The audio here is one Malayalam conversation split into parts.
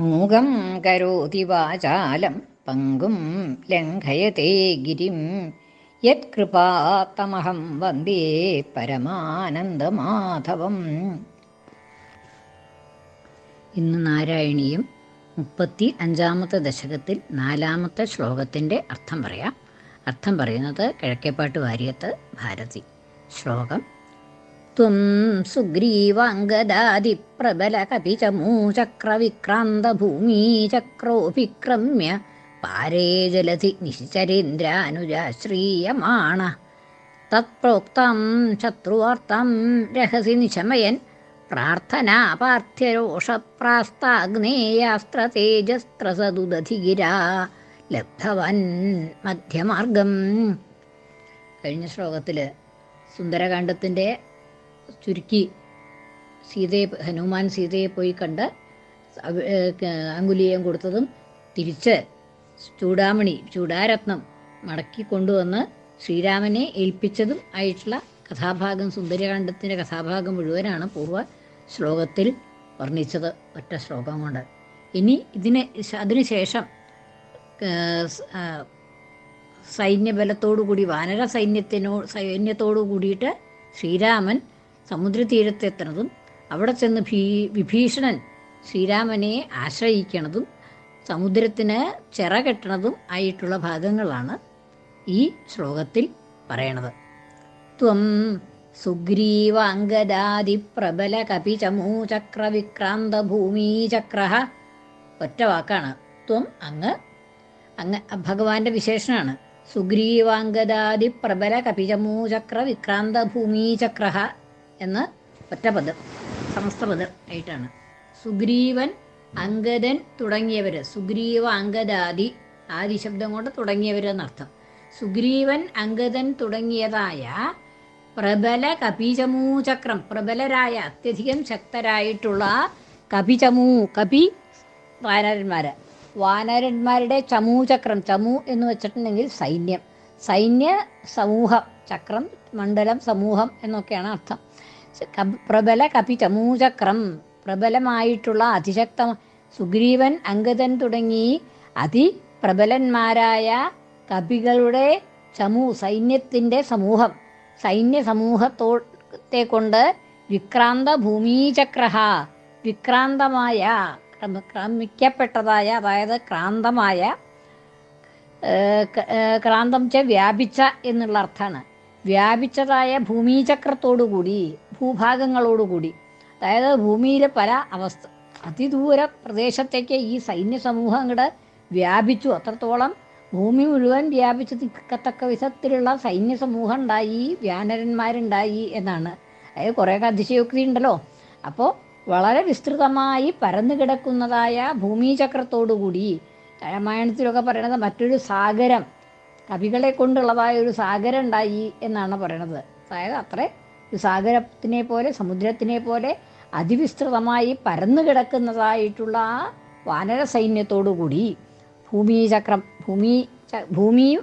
മൂകം കരോതി വാചാലം പങ്കും ലംഘയത്തെ ഗിരിം. യത്കൃപാത്തമഹം വന്ദേ പരമാനന്ദമാധവം. ഇന്ന് നാരായണീയം മുപ്പത്തി അഞ്ചാമത്തെ ദശകത്തിൽ നാലാമത്തെ ശ്ലോകത്തിന്റെ അർത്ഥം പറയാം. അർത്ഥം പറയുന്നത് കിഴക്കേപ്പാട്ട് വാര്യത്ത് ഭാരതി. ശ്ലോകം ത്വം സുഗ്രീവാംഗദാതിപ്രബലകപിചമൂചക്രവിക്രാന്തഭൂമീചക്രോഭിക്രമ്യ പാരേ ജലധി നിശ്ചരേന്ദ്രാനുജാശ്രീയമാണ. തത്പ്രോക്തം ശത്രുവാർത്തം രഹസി നിശമയൻ പ്രാർത്ഥനാപാർത്ഥ്യരോഷപ്രാസ്താഗ്നേയാസ്ത്രതേജസ്ത്രസതുദധിഗിരാ ലബ്ധവൻ മധ്യമാർഗം. കഴിഞ്ഞ ശ്ലോകത്തിൽ സുന്ദരകാന്ഡത്തിന്റെ ചുരുക്കി സീതയെ ഹനുമാൻ സീതയെ പോയി കണ്ട് അങ്കുലീയം കൊടുത്തതും തിരിച്ച് ചൂടാമണി ചൂടാരത്നം മടക്കി കൊണ്ടുവന്ന് ശ്രീരാമനെ ഏൽപ്പിച്ചതും ആയിട്ടുള്ള കഥാഭാഗം സുന്ദരകാന്ഡത്തിന്റെ കഥാഭാഗം മുഴുവനാണ് പൂർവ ശ്ലോകത്തിൽ വർണിച്ചത് ഒറ്റ ശ്ലോകം കൊണ്ട്. ഇനി ഇതിന് അതിനുശേഷം സൈന്യബലത്തോടു കൂടി വാനര സൈന്യത്തിനോ സൈന്യത്തോടു കൂടിയിട്ട് ശ്രീരാമൻ സമുദ്രതീരത്തെത്തുന്നതും അവിടെ ചെന്ന് ഭീ വിഭീഷണൻ ശ്രീരാമനെ ആശ്രയിക്കണതും സമുദ്രത്തിന് ചിറ കെട്ടണതും ആയിട്ടുള്ള ഭാഗങ്ങളാണ് ഈ ശ്ലോകത്തിൽ പറയണത്. ത്വം സുഗ്രീവാംഗദാതിപ്രബല ഭൂമി ഭൂമീചക്ര ഒറ്റ വാക്കാണ്. ത്വം അങ്ങ് അങ്ങ് ഭഗവാന്റെ വിശേഷനാണ് സുഗ്രീവാംഗദാദി പ്രബല കപിചമൂചക്ര വിക്രാന്ത ഭൂമീചക്ര എന്ന് ഒറ്റപദം സമസ്തപദം ആയിട്ടാണ്. സുഗ്രീവൻ അങ്കദൻ തുടങ്ങിയവർ സുഗ്രീവ അങ്കദാദി ആദി ശബ്ദം കൊണ്ട് തുടങ്ങിയവരെന്നർത്ഥം. സുഗ്രീവൻ അങ്കദൻ തുടങ്ങിയതായ പ്രബല കപിചമൂചക്രം പ്രബലരായ അത്യധികം ശക്തരായിട്ടുള്ള കപിചമൂ കപി വാനരന്മാര്. വാനരന്മാരുടെ ചമൂചക്രം ചമു എന്ന് വെച്ചിട്ടുണ്ടെങ്കിൽ സൈന്യം. സൈന്യ സമൂഹം ചക്രം മണ്ഡലം സമൂഹം എന്നൊക്കെയാണ് അർത്ഥം. പ്രബല കപി ചമൂചക്രം പ്രബലമായിട്ടുള്ള അതിശക്ത സുഗ്രീവൻ അങ്കദൻ തുടങ്ങി അതിപ്രബലന്മാരായ കപികളുടെ സമൂ സൈന്യത്തിന്റെ സമൂഹം. സൈന്യ സമൂഹത്തോത്തെ കൊണ്ട് വിക്രാന്ത ഭൂമീചക്ര വിക്രാന്തമായ ക്രമ- ക്രമിക്കപ്പെട്ടതായ അതായത് ക്രാന്തമായ ക്രാന്തം ച വ്യാപിച്ച എന്നുള്ള അർത്ഥമാണ് വ്യാപിച്ചതായ ഭൂമിചക്രത്തോടുകൂടി ഭൂഭാഗങ്ങളോടുകൂടി. അതായത് ഭൂമിയിലെ പല അവസ്ഥ അതിദൂര പ്രദേശത്തേക്ക് ഈ സൈന്യ സമൂഹം അങ്ങോട്ട് വ്യാപിച്ചു. അത്രത്തോളം ഭൂമി മുഴുവൻ വ്യാപിച്ചു നിൽക്കത്തക്ക വിധത്തിലുള്ള സൈന്യ സമൂഹം ഉണ്ടായി വ്യാനരന്മാരുണ്ടായി എന്നാണ്. അതായത് കുറേയൊക്കെ അതിശയോക്തി ഉണ്ടല്ലോ. അപ്പോൾ വളരെ വിസ്തൃതമായി പരന്നു കിടക്കുന്നതായ ഭൂമിചക്രത്തോടുകൂടി രാമായണത്തിലൊക്കെ പറയുന്നത് മറ്റൊരു സാഗരം കവികളെ കൊണ്ടുള്ളതായ ഒരു സാഗരം ഉണ്ടായി എന്നാണ് പറയണത്. അതായത് അത്ര ഒരു സാഗരത്തിനെ പോലെ സമുദ്രത്തിനെ പോലെ അതിവിസ്തൃതമായി പരന്നു കിടക്കുന്നതായിട്ടുള്ള ആ വാനര സൈന്യത്തോടുകൂടി ഭൂമിചക്രം ഭൂമി ഭൂമിയും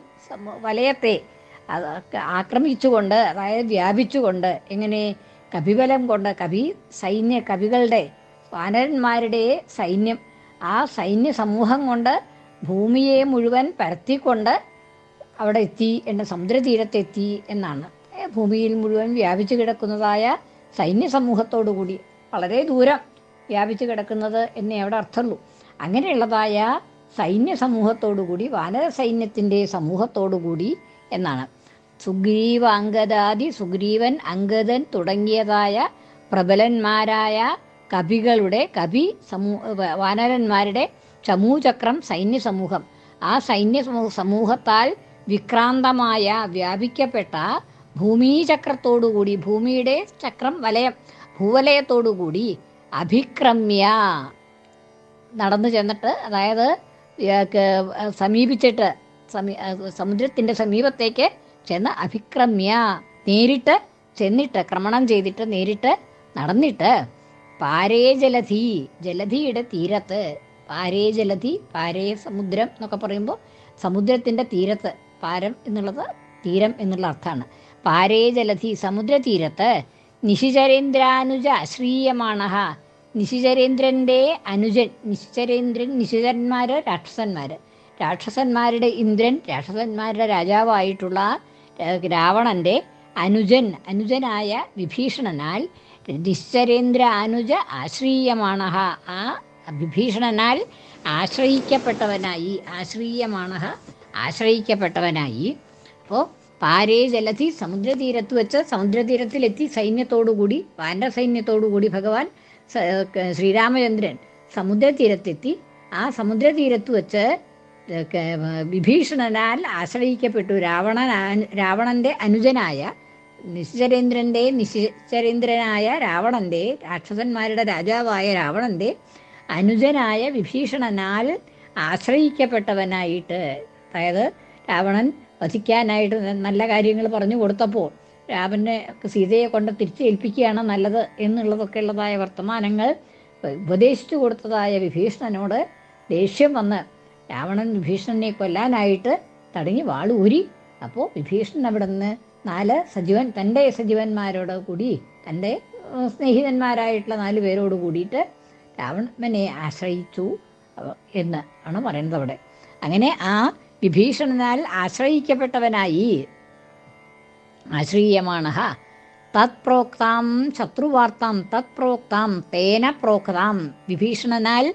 വലയത്തെ ആക്രമിച്ചുകൊണ്ട് അതായത് വ്യാപിച്ചുകൊണ്ട് എങ്ങനെ കവിബലം കൊണ്ട് കവി സൈന്യ കവികളുടെ വാനരന്മാരുടെ സൈന്യം ആ സൈന്യ സമൂഹം കൊണ്ട് ഭൂമിയെ മുഴുവൻ പരത്തിക്കൊണ്ട് അവിടെ എത്തി എന്ന സമുദ്രതീരത്തെത്തി എന്നാണ്. ഭൂമിയിൽ മുഴുവൻ വ്യാപിച്ചു കിടക്കുന്നതായ സൈന്യ സമൂഹത്തോടുകൂടി വളരെ ദൂരം വ്യാപിച്ചു കിടക്കുന്നത് എന്നേ അവിടെ അർത്ഥമുള്ളൂ. അങ്ങനെയുള്ളതായ സൈന്യ സമൂഹത്തോടുകൂടി വാനര സൈന്യത്തിന്റെ സമൂഹത്തോടുകൂടി എന്നാണ്. സുഗ്രീവ അങ്കദാദി സുഗ്രീവൻ അങ്കദൻ തുടങ്ങിയതായ പ്രബലന്മാരായ കവികളുടെ കവി സമൂ വാനരന്മാരുടെ ചമൂചക്രം സൈന്യ സമൂഹം ആ സൈന്യ സമൂ- സമൂഹത്താൽ വിക്രാന്തമായ വ്യാപിക്കപ്പെട്ട ഭൂമിചക്രത്തോടുകൂടി ഭൂമിയുടെ ചക്രം വലയം ഭൂവലയത്തോടുകൂടി അഭിക്രമ്യ. നടന്നു ചെന്നിട്ട് അതായത് സമീപിച്ചിട്ട് സമീ സമുദ്രത്തിന്റെ സമീപത്തേക്ക് ചെന്ന് അഭിക്രമ്യ. നേരിട്ട് ചെന്നിട്ട് ക്രമണം ചെയ്തിട്ട് നേരിട്ട് നടന്നിട്ട് പാരേ ജലധി ജലധിയുടെ തീരത്ത് പാരേ ജലധി പാരേ സമുദ്രം എന്നൊക്കെ പറയുമ്പോൾ സമുദ്രത്തിന്റെ തീരത്ത് പാരം എന്നുള്ളത് തീരം എന്നുള്ള അർത്ഥമാണ്. പാരേ ജലധി സമുദ്രതീരത്ത് നിശിചരേന്ദ്രാനുജ അശ്രീയമാണ നിശിചരേന്ദ്രന്റെ അനുജൻ നിശിചരേന്ദ്രൻ നിശിചരന്മാർ രാക്ഷസന്മാർ രാക്ഷസന്മാരുടെ ഇന്ദ്രൻ രാക്ഷസന്മാരുടെ രാജാവായിട്ടുള്ള രാവണന്റെ അനുജൻ അനുജനായ വിഭീഷണനാൽ നിശ്ചരേന്ദ്ര അനുജ ആശ്രീയമാണ ആ വിഭീഷണനാൽ ആശ്രയിക്കപ്പെട്ടവനായി ആശ്രീയമാണ ആശ്രയിക്കപ്പെട്ടവനായി. അപ്പോൾ പാരേ ജലധി സമുദ്രതീരത്ത് വെച്ച് സമുദ്രതീരത്തിലെത്തി സൈന്യത്തോടുകൂടി പാൻഡ സൈന്യത്തോടുകൂടി ഭഗവാൻ ശ്രീരാമചന്ദ്രൻ സമുദ്രതീരത്തെത്തി. ആ സമുദ്രതീരത്ത് വെച്ച് വിഭീഷണനാൽ ആശ്രയിക്കപ്പെട്ടു. രാവണൻ രാവണന്റെ അനുജനായ നിശ്ചരേന്ദ്രന്റെ നിശ്ചരേന്ദ്രനായ രാവണന്റെ രാക്ഷസന്മാരുടെ രാജാവായ രാവണന്റെ അനുജനായ വിഭീഷണനാൽ ആശ്രയിക്കപ്പെട്ടവനായിട്ട് അതായത് രാവണൻ വധിക്കാനായിട്ട് നല്ല കാര്യങ്ങൾ പറഞ്ഞു കൊടുത്തപ്പോൾ രാമനെ സീതയെ കൊണ്ട് തിരിച്ചേൽപ്പിക്കുകയാണ് നല്ലത് എന്നുള്ളതൊക്കെ ഉള്ളതായ വർത്തമാനങ്ങൾ ഉപദേശിച്ചു കൊടുത്തതായ വിഭീഷണനോട് ദേഷ്യം വന്ന് രാവണൻ വിഭീഷണനെ കൊല്ലാനായിട്ട് തടഞ്ഞ് വാളൂരി. അപ്പോൾ വിഭീഷണൻ അവിടെ നിന്ന് നാല് സജീവൻ തന്റെ സജീവന്മാരോട് കൂടി തന്റെ സ്നേഹിതന്മാരായിട്ടുള്ള നാല് പേരോട് കൂടിയിട്ട് രാവണനെ ആശ്രയിച്ചു എന്ന് ആണ് പറയുന്നത് അവിടെ. അങ്ങനെ ആ വിഭീഷണനാൽ ആശ്രയിക്കപ്പെട്ടവനായി. ആശ്രീയമാണ തത് പ്രോക്താം ശത്രുവാർത്താം തത് പ്രോക്താം തേന പ്രോക്താം. വിഭീഷണനാൽ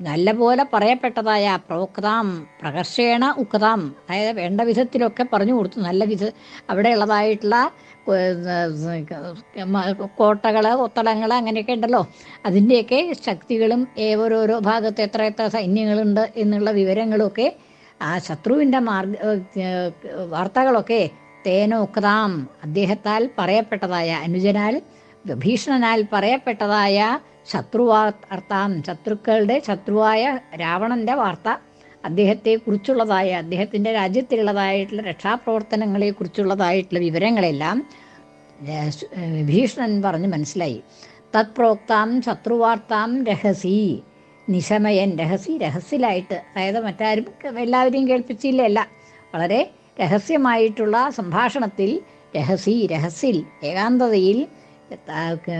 നല്ലപോലെ പറയപ്പെട്ടതായ പ്രോക്താം പ്രകർഷേണ ഉക്താം. അതായത് വേണ്ട വിധത്തിലൊക്കെ പറഞ്ഞു കൊടുത്തു. നല്ല വിധ അവിടെയുള്ളതായിട്ടുള്ള കോട്ടകൾ ഒത്തടങ്ങൾ അങ്ങനെയൊക്കെ ഉണ്ടല്ലോ. അതിന്റെയൊക്കെ ശക്തികളും ഓരോരോ ഭാഗത്ത് എത്ര എത്ര സൈന്യങ്ങളുണ്ട് എന്നുള്ള വിവരങ്ങളൊക്കെ ആ ശത്രുവിന്റെ മാർഗ വാർത്തകളൊക്കെ തേനോക്താം അദ്ദേഹത്താൽ പറയപ്പെട്ടതായ അനുജനാൽ ഭീഷണനാൽ പറയപ്പെട്ടതായ ശത്രുവാർത്താം ശത്രുക്കളുടെ ശത്രുവായ രാവണന്റെ വാർത്ത അദ്ദേഹത്തെ കുറിച്ചുള്ളതായ അദ്ദേഹത്തിന്റെ രാജ്യത്തിലുള്ളതായിട്ടുള്ള രക്ഷാപ്രവർത്തനങ്ങളെ കുറിച്ചുള്ളതായിട്ടുള്ള വിവരങ്ങളെല്ലാം ഭീഷണൻ പറഞ്ഞ് മനസ്സിലായി. തത്പ്രോക്താം ശത്രുവാർത്താം രഹസി. നിശമയൻ രഹസ്യ രഹസ്യലായിട്ട് അതായത് മറ്റാരും എല്ലാവരെയും കേൾപ്പിച്ചില്ലല്ല വളരെ രഹസ്യമായിട്ടുള്ള സംഭാഷണത്തിൽ രഹസി രഹസ്യൽ ഏകാന്തതയിൽ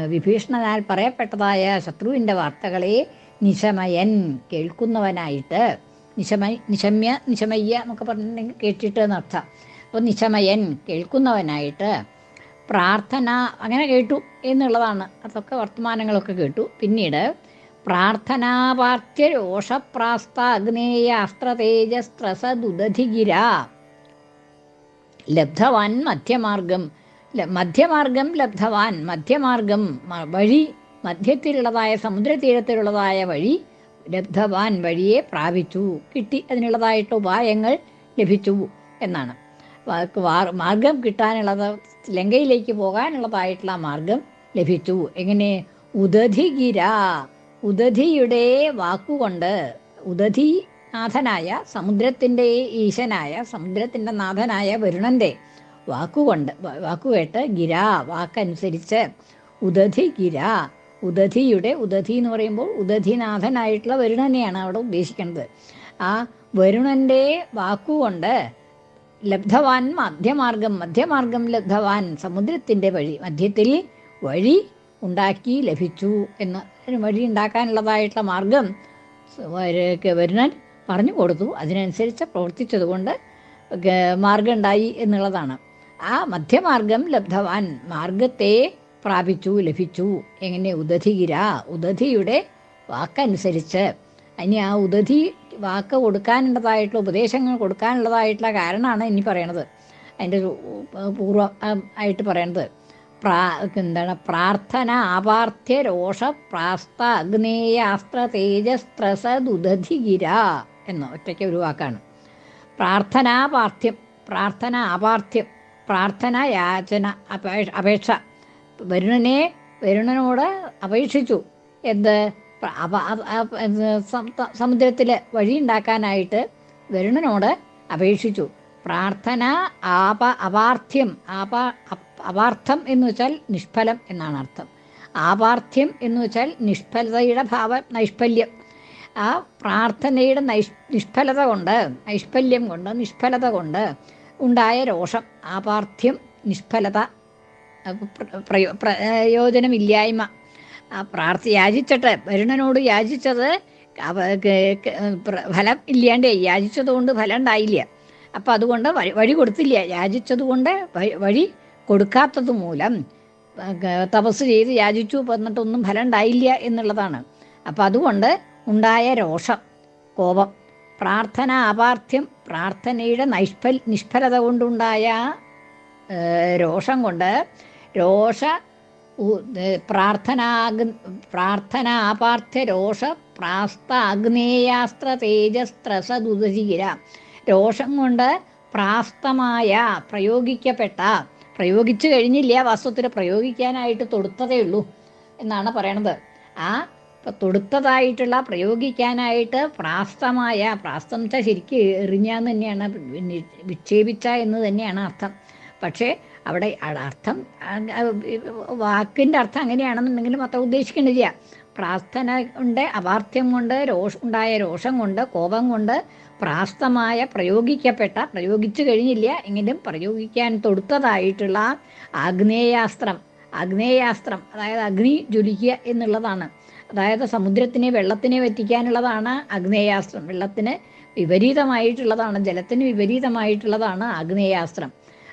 വിഭീഷണനാൽ പറയപ്പെട്ടതായ ശത്രുവിന്റെ വാർത്തകളെ നിശമയൻ കേൾക്കുന്നവനായിട്ട് നിശമ നിശമ്യ നിശമയ്യ എന്നൊക്കെ പറഞ്ഞിട്ടുണ്ടെങ്കിൽ കേട്ടിട്ട് എന്നർത്ഥം അപ്പോൾ നിശമയൻ കേൾക്കുന്നവനായിട്ട് പ്രാർത്ഥന അങ്ങനെ കേട്ടു എന്നുള്ളതാണ്. അതൊക്കെ വർത്തമാനങ്ങളൊക്കെ കേട്ടു. പിന്നീട് പ്രാർത്ഥനാപാർത്ഥ്യ രോഷപ്രാസ്ത അഗ്നേയ അസ്ത്രതേജസ്ത്രസദുദധിഗിര ലബ്ധവാൻ മധ്യമാർഗം. മധ്യമാർഗം ലബ്ധവാൻ മധ്യമാർഗം വഴി മധ്യത്തിലുള്ളതായ സമുദ്രതീരത്തിലുള്ളതായ വഴി ലബ്ധവാൻ വഴിയെ പ്രാപിച്ചു. കിട്ടി. അതിനുള്ളതായിട്ട് ഉപായങ്ങൾ ലഭിച്ചു എന്നാണ്. മാർഗം കിട്ടാനുള്ളത് ലങ്കയിലേക്ക് പോകാനുള്ളതായിട്ടുള്ള മാർഗം ലഭിച്ചു. എങ്ങനെ? ഉദധിഗിര ഉദധിയുടെ വാക്കുകൊണ്ട് ഉദധി നാഥനായ സമുദ്രത്തിന്റെ ഈശനായ സമുദ്രത്തിന്റെ നാഥനായ വരുണന്റെ വാക്കുകൊണ്ട് വാക്കുകേട്ട് ഗിര വാക്കനുസരിച്ച് ഉദധി ഗിര. ഉദധിയുടെ ഉദധി എന്ന് പറയുമ്പോൾ ഉദധിനാഥനായിട്ടുള്ള വരുണനെയാണ് അവിടെ ഉദ്ദേശിക്കുന്നത്. ആ വരുണന്റെ വാക്കുകൊണ്ട് ലബ്ധവാൻ മധ്യമാർഗം മധ്യമാർഗം ലബ്ധവാൻ സമുദ്രത്തിന്റെ വഴി മധ്യത്തിൽ വഴി ഉണ്ടാക്കി ലഭിച്ചു എന്ന്. വഴി ഉണ്ടാക്കാനുള്ളതായിട്ടുള്ള മാർഗം വരുണൻ പറഞ്ഞു കൊടുത്തു. അതിനനുസരിച്ച് പ്രവർത്തിച്ചതുകൊണ്ട് മാർഗം ഉണ്ടായി എന്നുള്ളതാണ്. ആ മധ്യമാർഗം ലബ്ധവാൻ മാർഗത്തെ പ്രാപിച്ചു ലഭിച്ചു. എങ്ങനെ ഉദധിഗിര ഉദധിയുടെ വാക്കനുസരിച്ച്. ഇനി ആ ഉദധി വാക്ക് കൊടുക്കാനുള്ളതായിട്ടുള്ള ഉപദേശങ്ങൾ കൊടുക്കാനുള്ളതായിട്ടുള്ള കാരണമാണ് ഇനി പറയണത്. അതിന്റെ പൂർവ ആയിട്ട് പറയണത്. പ്രാ എന്താണ് പ്രാർത്ഥന ആപാർത്ഥ്യ രോഷ പ്രാസ്ത അഗ്നേയാസ്ത്ര തേജസ്ത്രസദുദധിഗിര എന്ന് ഒറ്റയ്ക്ക് ഒരു വാക്കാണ്. പ്രാർത്ഥനാപാർത്ഥ്യം പ്രാർത്ഥന ആപാർത്ഥ്യം പ്രാർത്ഥന യാചന അപേക്ഷ അപേക്ഷ. വരുണനെ വരുണനോട് അപേക്ഷിച്ചു. എന്ത്? സമുദ്രത്തിൽ വഴി ഉണ്ടാക്കാനായിട്ട് വരുണനോട് അപേക്ഷിച്ചു. പ്രാർത്ഥന ആപ അപാർത്ഥ്യം ആപ അപാർത്ഥം എന്ന് വെച്ചാൽ നിഷ്ഫലം എന്നാണ് അർത്ഥം. ആപാർത്ഥ്യം എന്ന് വെച്ചാൽ നിഷ്ഫലതയുടെ ഭാവം നൈഷ്ഫല്യം. ആ പ്രാർത്ഥനയുടെ നൈഷ് നിഷ്ഫലത കൊണ്ട് നൈഷ്ഫല്യം കൊണ്ട് നിഷ്ഫലത കൊണ്ട് ഉണ്ടായ രോഷം ആപാർത്ഥ്യം നിഷ്ഫലത പ്രയോ- പ്രയോജനമില്ലായ്മ. പ്രാർത്ഥി യാചിച്ചിട്ട് വരുണനോട് യാചിച്ചത് ഫലം ഇല്ലാണ്ടേ യാചിച്ചതുകൊണ്ട് ഫലം ഉണ്ടായില്ല. അപ്പം അതുകൊണ്ട് വഴി വഴി കൊടുത്തില്ല. യാചിച്ചതുകൊണ്ട് വഴി കൊടുക്കാത്തത് മൂലം തപസ് ചെയ്ത് യാചിച്ചു എന്നിട്ടൊന്നും ഫലം ഉണ്ടായില്ല എന്നുള്ളതാണ്. അപ്പം അതുകൊണ്ട് ഉണ്ടായ രോഷം കോപം പ്രാർത്ഥന അപാർത്ഥ്യം പ്രാർത്ഥനയുടെ നൈഷ്ഫൽ നിഷ്ഫലത കൊണ്ടുണ്ടായ രോഷം കൊണ്ട് രോഷ പ്രാർത്ഥനാഗ് പ്രാർത്ഥന അപാർത്ഥ്യ രോഷ പ്രാസ്ത അഗ്നേയാസ്ത്ര തേജസ്ത്രസദുദീര രോഷം കൊണ്ട് പ്രാസ്തമായ പ്രയോഗിക്കപ്പെട്ട പ്രയോഗിച്ചു കഴിഞ്ഞില്ല വാസ്തവത്തിൽ പ്രയോഗിക്കാനായിട്ട് തൊടുത്തതേ ഉള്ളൂ എന്നാണ് പറയണത്. ആ തൊടുത്തതായിട്ടുള്ള പ്രയോഗിക്കാനായിട്ട് പ്രാസ്തമായ പ്രാസ്തം വെച്ചാൽ ശരിക്കും എറിഞ്ഞാന്ന് തന്നെയാണ് വിക്ഷേപിച്ച എന്ന് തന്നെയാണ് അർത്ഥം. പക്ഷേ അവിടെ അർത്ഥം വാക്കിന്റെ അർത്ഥം അങ്ങനെയാണെന്നുണ്ടെങ്കിലും അത്ര ഉദ്ദേശിക്കണില്ല പ്രാർത്ഥന കൊണ്ട് അപാർത്ഥ്യം കൊണ്ട് രോഷ ഉണ്ടായ രോഷം കൊണ്ട് കോപം കൊണ്ട് പ്രാസ്തമായ പ്രയോഗിക്കപ്പെട്ട പ്രയോഗിച്ചു കഴിഞ്ഞില്ല എങ്കിലും പ്രയോഗിക്കാൻ തൊടുത്തതായിട്ടുള്ള ആഗ്നേയാസ്ത്രം അഗ്നേയാസ്ത്രം അതായത് അഗ്നി ജ്വലിക്കുക എന്നുള്ളതാണ്. അതായത് സമുദ്രത്തിനെ വെള്ളത്തിനെ വറ്റിക്കാനുള്ളതാണ് അഗ്നേയാസ്ത്രം വെള്ളത്തിന് വിപരീതമായിട്ടുള്ളതാണ് ജലത്തിന് വിപരീതമായിട്ടുള്ളതാണ് ആഗ്നേയാസ്ത്രം.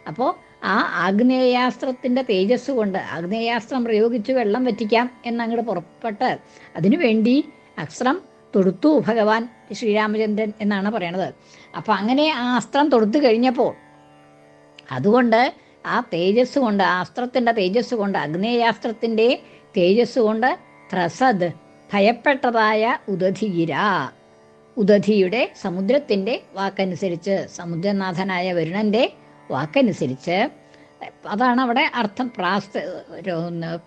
അപ്പോൾ ആ ആഗ്നേയാസ്ത്രത്തിന്റെ തേജസ് കൊണ്ട് ആഗ്നേയാസ്ത്രം പ്രയോഗിച്ച് വെള്ളം വറ്റിക്കാം എന്നങ്ങോട്ട് പുറപ്പെട്ട് അതിനുവേണ്ടി അസ്ത്രം തൊടുത്തു ഭഗവാൻ ശ്രീരാമചന്ദ്രൻ എന്നാണ് പറയണത്. അപ്പം അങ്ങനെ ആ അസ്ത്രം തൊടുത്തു കഴിഞ്ഞപ്പോൾ അതുകൊണ്ട് ആ തേജസ് കൊണ്ട് ആ അസ്ത്രത്തിന്റെ തേജസ് കൊണ്ട് അഗ്നേയാസ്ത്രത്തിന്റെ തേജസ് കൊണ്ട് ത്രസദ് ഭയപ്പെട്ടതായ ഉദധിഗിര ഉദധിയുടെ സമുദ്രത്തിന്റെ വാക്കനുസരിച്ച് സമുദ്രനാഥനായ വരുണന്റെ വാക്കനുസരിച്ച്. അതാണ് അവിടെ അർത്ഥം. പ്രാസ്ത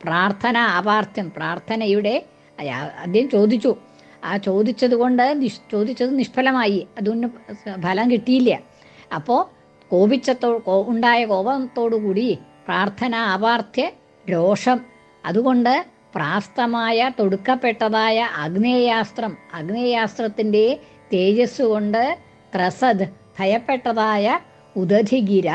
പ്രാർത്ഥന അപാർത്ഥ്യം പ്രാർത്ഥനയുടെ ആദ്യം ചോദിച്ചു. ആ ചോദിച്ചത് കൊണ്ട് ചോദിച്ചത് നിഷ്ഫലമായി. അതുകൊണ്ട് ഫലം കിട്ടിയില്ല. അപ്പോൾ കോപിച്ചത്തോ ഉണ്ടായ കോപത്തോടുകൂടി പ്രാർത്ഥന അപാർത്ഥ്യ രോഷം അതുകൊണ്ട് പ്രാസ്തമായ തൊടുക്കപ്പെട്ടതായ അഗ്നേയാസ്ത്രം അഗ്നേയാസ്ത്രത്തിന്റെ തേജസ് കൊണ്ട് ത്രസദ് ഭയപ്പെട്ടതായ ഉദധിഗിര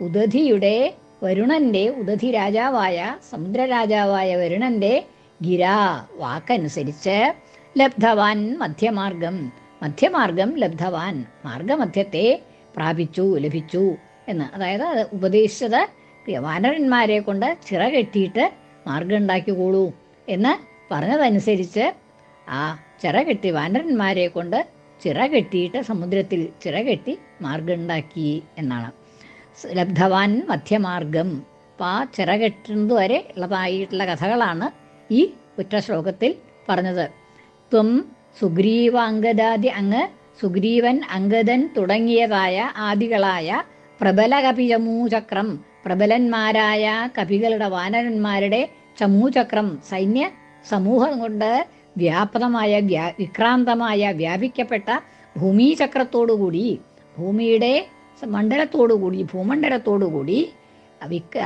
ഉദധിയുടെ വരുണന്റെ ഉദധി രാജാവായ സമുദ്രരാജാവായ വരുണന്റെ ഗിരാ വാക്കനുസരിച്ച് ലബ്ധവാൻ മധ്യമാർഗം. മധ്യമാർഗം ലബ്ധവാൻ മാർഗമധ്യത്തെ പ്രാപിച്ചു ലഭിച്ചു എന്ന്. അതായത് അത് ഉപദേശിച്ചത് വാനരന്മാരെ കൊണ്ട് ചിറ കെട്ടിയിട്ട് മാർഗം ഉണ്ടാക്കിക്കോളൂ എന്ന് പറഞ്ഞതനുസരിച്ച് ആ ചിറ കെട്ടി വാനരന്മാരെ കൊണ്ട് ചിറ കെട്ടിയിട്ട് സമുദ്രത്തിൽ ചിറ കെട്ടി മാർഗം ഉണ്ടാക്കി എന്നാണ്. ലബ്ധവാൻ മധ്യമാർഗം. അപ്പം ആ ചിറ കെട്ടുന്നത് വരെ ഉള്ളതായിട്ടുള്ള കഥകളാണ് ഈ കുറ്റശ്ലോകത്തിൽ പറഞ്ഞത്. ത്വം സുഗ്രീവാംഗദാദി അങ്ങ് സുഗ്രീവൻ അങ്കദൻ തുടങ്ങിയതായ ആദികളായ പ്രബല കപിചമൂചക്രം പ്രബലന്മാരായ കപികളുടെ വാനരന്മാരുടെ ചമൂചക്രം സൈന്യ സമൂഹം കൊണ്ട് വ്യാപകമായ വ്യാ വിക്രാന്തമായ വ്യാപിക്കപ്പെട്ട ഭൂമിചക്രത്തോടുകൂടി ഭൂമിയുടെ മണ്ഡലത്തോടുകൂടി ഭൂമണ്ഡലത്തോടുകൂടി വിക്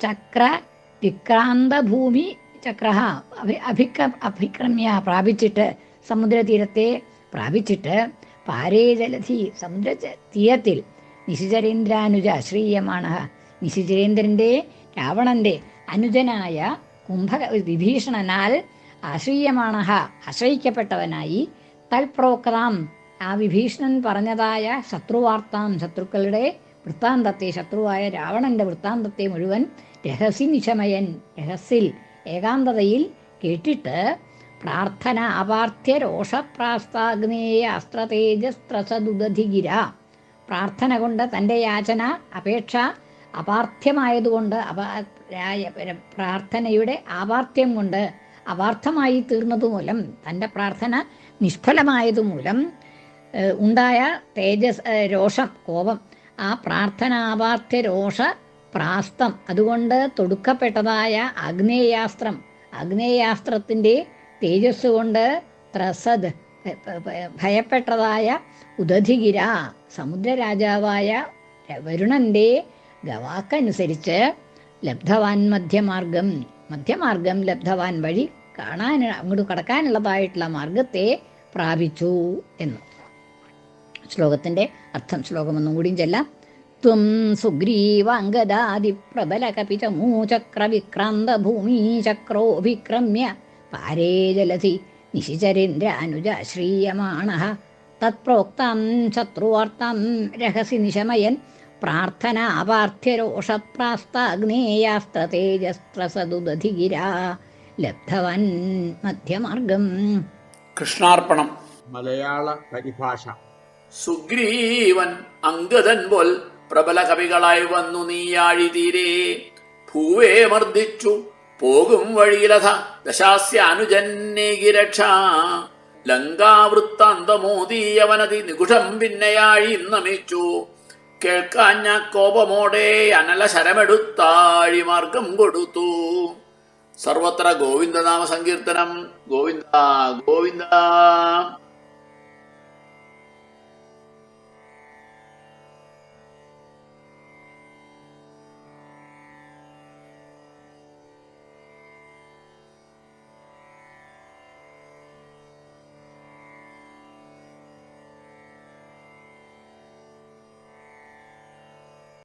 ചക്ര വിക്രാന്ത ഭൂമി ചക്ര അഭി അഭിക്ര അഭിക്രമ്യ പ്രാപിച്ചിട്ട് സമുദ്രതീരത്തെ പ്രാപിച്ചിട്ട് പാരേ ജലധി സമുദ്ര തീരത്തിൽ നിശിചരേന്ദ്രാനുജ ശ്രീയമാണ് നിശിചരേന്ദ്രന്റെ രാവണന്റെ അനുജനായ കുംഭ വിഭീഷണനാൽ ആശ്രീയമാണ. ആശ്രയിക്കപ്പെട്ടവനായി തൽപ്രോക്താം. ആ വിഭീഷണൻ പറഞ്ഞതായ ശത്രുവാർത്താം ശത്രുക്കളുടെ വൃത്താന്തത്തെ ശത്രുവായ രാവണന്റെ വൃത്താന്തത്തെ മുഴുവൻ രഹസി നിശമയൻ രഹസിൽ ഏകാന്തതയിൽ കേട്ടിട്ട് പ്രാർത്ഥന അപാർത്ഥ്യ രോഷപ്രാസ്താഗ്നേയ അസ്ത്രതേജസ്ത്രസദുദധിഗിര പ്രാർത്ഥന കൊണ്ട് തന്റെ യാചന അപേക്ഷ അപാർത്ഥ്യമായതുകൊണ്ട് അപ പ്രാർത്ഥനയുടെ ആപാർത്ഥ്യം കൊണ്ട് അപാർത്ഥമായി തീർന്നതുമൂലം തന്റെ പ്രാർത്ഥന നിഷ്ഫലമായതുമൂലം ഉണ്ടായ തേജസ് രോഷം കോപം ആ പ്രാർത്ഥനാപാർത്ഥ്യ രോഷ പ്രാസ്തം. അതുകൊണ്ട് തൊടുക്കപ്പെട്ടതായ അഗ്നേയാസ്ത്രം അഗ്നേയാസ്ത്രത്തിന്റെ തേജസ് കൊണ്ട് ത്രസദ് ഭയപ്പെട്ടതായ ഉദധിഗിര സമുദ്രരാജാവായ വരുണന്റെ ഗവാക്കനുസരിച്ച് ലബ്ധവാൻ മധ്യമാർഗം മധ്യമാർഗം ലബ്ധവാൻ വഴി കാണാൻ അങ്ങോട്ട് കടക്കാനുള്ളതായിട്ടുള്ള മാർഗത്തെ പ്രാപിച്ചു എന്ന്. ശ്ലോകത്തിന്റെ അർത്ഥം ശ്ലോകം ഒന്നും കൂടിയും ചെല്ലാം വിക്രമ്യ പാരേ ജലധി നിശിചരേന്ദ്ര അനുജാശ്രീയമാണ തത്പ്രോക്താം ശത്രുവാർത്താം രഹസി നിശമയൻ പ്രാർത്ഥനാപാർത്ഥ്യരോഷപ്രാസ്താഗ്നേയാസ്ത്രതേജസ്ത്രസതുദധിഗിരാ ലബ്ധവൻ മധ്യമാർഗം. കൃഷ്ണാർപ്പണം. മലയാള പരിഭാഷ. സുഗ്രീവൻ അങ്കദൻ പോൽ പ്രബല കവികളായി വന്നു നീയാഴി തീരെ ഭൂവേ മർദ്ദിച്ചു. പോകും വഴിയിലഥ ദശാസ്യ രക്ഷ ലങ്കാവൃത്താന്തമോദീയവനതി നികുഷം പിന്നെയാഴി നമിച്ചു കേൾക്കാഞ്ഞ കോപമോടെ അനല ശരമെടുത്താഴി മാർഗം കൊടുത്തു. സർവത്ര ഗോവിന്ദനാമ സങ്കീർത്തനം ഗോവിന്ദ ഗോവിന്ദ.